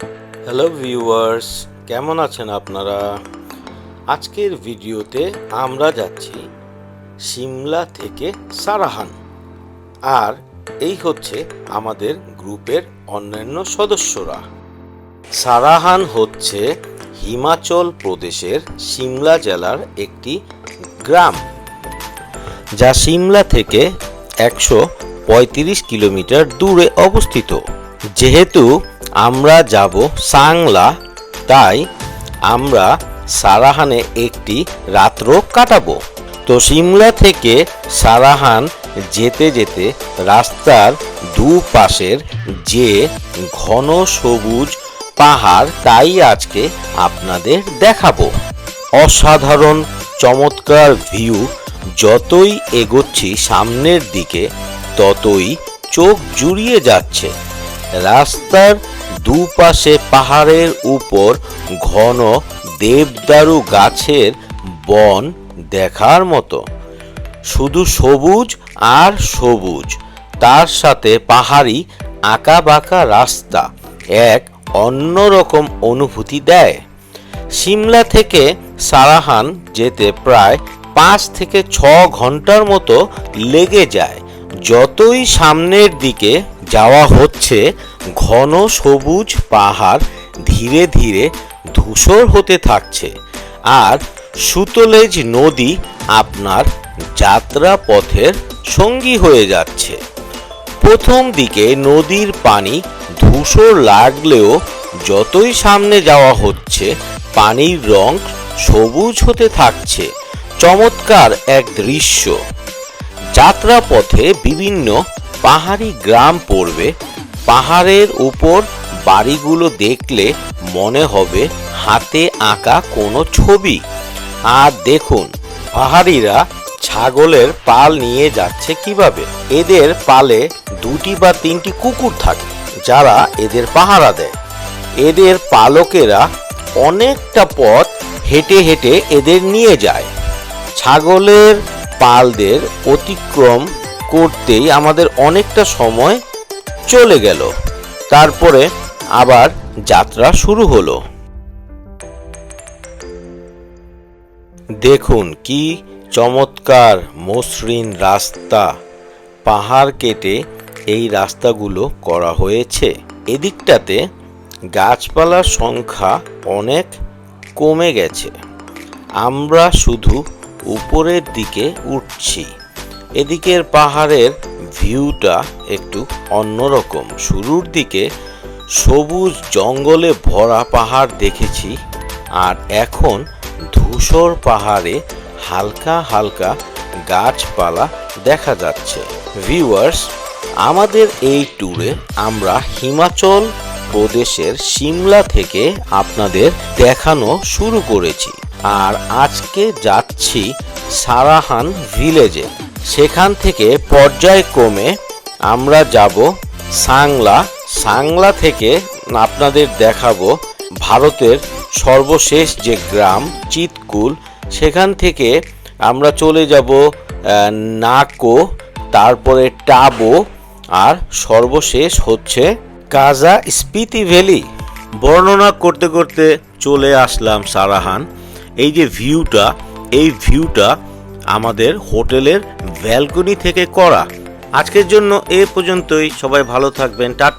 Hello viewers কেমন আছেন আপনারা? আজকের ভিডিওতে আমরা যাচ্ছি সিমলা থেকে সারাহান। আর এই হচ্ছে আমাদের গ্রুপের অন্যান্য সদস্যরা। সারাহান হচ্ছে হিমাচল প্রদেশের সিমলা জেলার একটি গ্রাম, যা সিমলা থেকে একশো পঁয়ত্রিশ কিলোমিটার দূরে অবস্থিত। যেহেতু আমরা যাব সাংলা, তাই আমরা সারাহানে একটি রাত্র কাটাবো। তো সিমলা থেকে সারাহান যেতে যেতে রাস্তার দুপাশের যে ঘন সবুজ পাহাড়, তাই আজকে আপনাদের দেখাবো। অসাধারণ চমৎকার ভিউ যতই এগোচ্ছি সামনের দিকে, ততই চোখ জুড়িয়ে যাচ্ছে। রাস্তার দুপাশে পাহাড়ের উপর ঘন দেবদারু গাছের বন দেখার মতো। শুধু সবুজ আর সবুজ। তার সাথে পাহাড়ি আঁকা বাঁকা রাস্তা এক অন্যরকম অনুভূতি দেয়। সিমলা থেকে সারাহান যেতে প্রায় পাঁচ থেকে ছ ঘণ্টার মতো লেগে যায়। যতই সামনের দিকে যাওয়া হচ্ছে ঘন সবুজ পাহাড় ধীরে ধীরে ধূসর হতে থাকছে। আর সুতলেজ নদী আপনার যাত্রা পথের সঙ্গী হয়ে যাচ্ছে। প্রথম দিকে নদীর পানি ধূসর লাগলেও যতই সামনে যাওয়া হচ্ছে, পানির রং সবুজ হতে থাকছে। চমৎকার এক দৃশ্য। যাত্রাপথে বিভিন্ন পাহাড়ি গ্রাম পড়বে পাহাড়ের উপর বাড়িগুলো দেখলে মনে হবে হাতে আঁকা কোনো ছবি। আর দেখুন, পাহাড়িরা ছাগলের পাল নিয়ে যাচ্ছে কীভাবে? এদের পালে দুটি বা তিনটি কুকুর থাকে, যারা এদের পাহারা দেয়। এদের পালকেরা অনেকটা পথ হেঁটে হেঁটে এদের নিয়ে যায়। ছাগলের পালদের অতিক্রম করতেই আমাদের অনেকটা সময় চলে গেল। তারপরে আবার যাত্রা শুরু হলো। দেখুন কি চমৎকার মসৃণ রাস্তা। পাহাড় কেটে এই রাস্তাগুলো করা হয়েছে। এদিকটাতে গাছপালার সংখ্যা অনেক কমে গেছে। আমরা শুধু উপরের দিকে উঠছি। এদিকের পাহাড়ের ভিউটা একটু অন্যরকম। শুরুর দিকে সবুজ জঙ্গলে ভরা পাহাড় দেখেছি আর এখন ধূসর পাহাড়ে হালকা হালকা গাছপালা দেখা যাচ্ছে। ভিউয়ার্স, আমাদের এই ট্যুরে আমরা হিমাচল প্রদেশের সিমলা থেকে আপনাদের দেখানো শুরু করেছি। আর আজকে যাচ্ছি সারাহান ভিলেজে। সেখান থেকে পর্যায়ক্রমে আমরা যাব সাংলা। সাংলা থেকে আপনাদের দেখাবো ভারতের সর্বশেষ যে গ্রাম, চিতকুল। সেখান থেকে আমরা চলে যাব নাকো, তারপরে টাবো আর সর্বশেষ হচ্ছে কাজা স্পিতি ভ্যালি। বর্ণনা করতে করতে চলে আসলাম সারাহান। এই যে ভিউটা, এই ভিউটা আমাদের হোটেলের ব্যালকনি থেকে করা। আজকের জন্য এ পর্যন্তই। সবাই ভালো থাকবেন। টাটা।